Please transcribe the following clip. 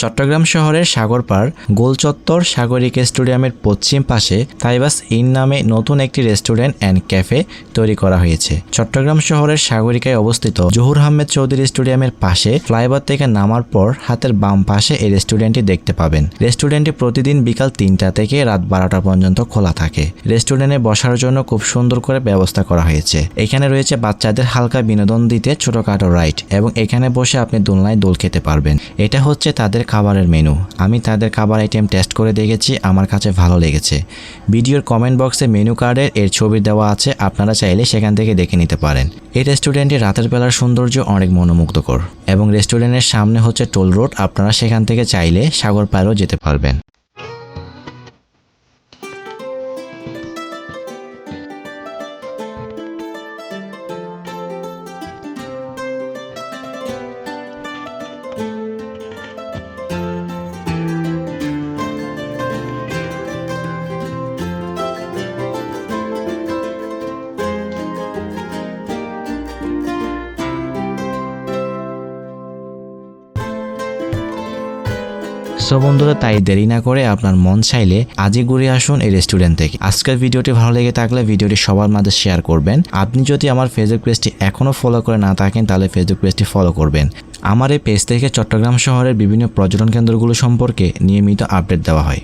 চট্টগ্রাম শহরের সাগরপাড় গোলচত্বর সাগরিক স্টেডিয়ামের পশ্চিম পাশে তাইবাস ইন নামে নতুন একটি রেস্টুরেন্ট অ্যান্ড ক্যাফে তৈরি করা হয়েছে। চট্টগ্রাম শহরের সাগরিকায় অবস্থিত জহুর আহমেদ চৌধুরী স্টেডিয়ামের পাশে ফ্লাইওভার থেকে নামার পর হাতের বাম পাশে এই রেস্টুরেন্টটি দেখতে পাবেন। রেস্টুরেন্টটি প্রতিদিন বিকাল তিনটা থেকে রাত বারোটা পর্যন্ত খোলা থাকে। রেস্টুরেন্টে বসার জন্য খুব সুন্দর করে ব্যবস্থা করা হয়েছে। এখানে রয়েছে বাচ্চাদের হালকা বিনোদন দিতে ছোটখাটো রাইড এবং এখানে বসে আপনি দোলনায় দোল খেতে পারবেন। এটা হচ্ছে তাদের খাবারের মেনু। আমি তাদের খাবার আইটেম টেস্ট করে দেখেছি, আমার কাছে ভালো লেগেছে। ভিডিওর কমেন্ট বক্সে মেনু কার্ডের এর ছবি দেওয়া আছে, আপনারা চাইলে সেখান থেকে দেখে নিতে পারেন। এই রেস্টুরেন্টে রাতের বেলার সৌন্দর্য অনেক মনোমুগ্ধকর এবং রেস্টুরেন্টের সামনে হচ্ছে টোল রোড আপনারা সেখান থেকে চাইলে সাগর পাড়েও যেতে পারবেন। সো বন্ধুরা, তাই দেরি না করে আপনার মন চাইলে আজই ঘুরে আসুন এই রেস্টুরেন্ট থেকে। আজকের ভিডিওটি ভালো লেগে থাকলে ভিডিওটি সবার মাঝে শেয়ার করবেন। আপনি যদি আমার ফেসবুক পেজটি এখনও ফলো করে না থাকেন, তাহলে ফেসবুক পেজটি ফলো করবেন। আমার এই পেজ থেকে চট্টগ্রাম শহরের বিভিন্ন পর্যটন কেন্দ্রগুলো সম্পর্কে নিয়মিত আপডেট দেওয়া হয়।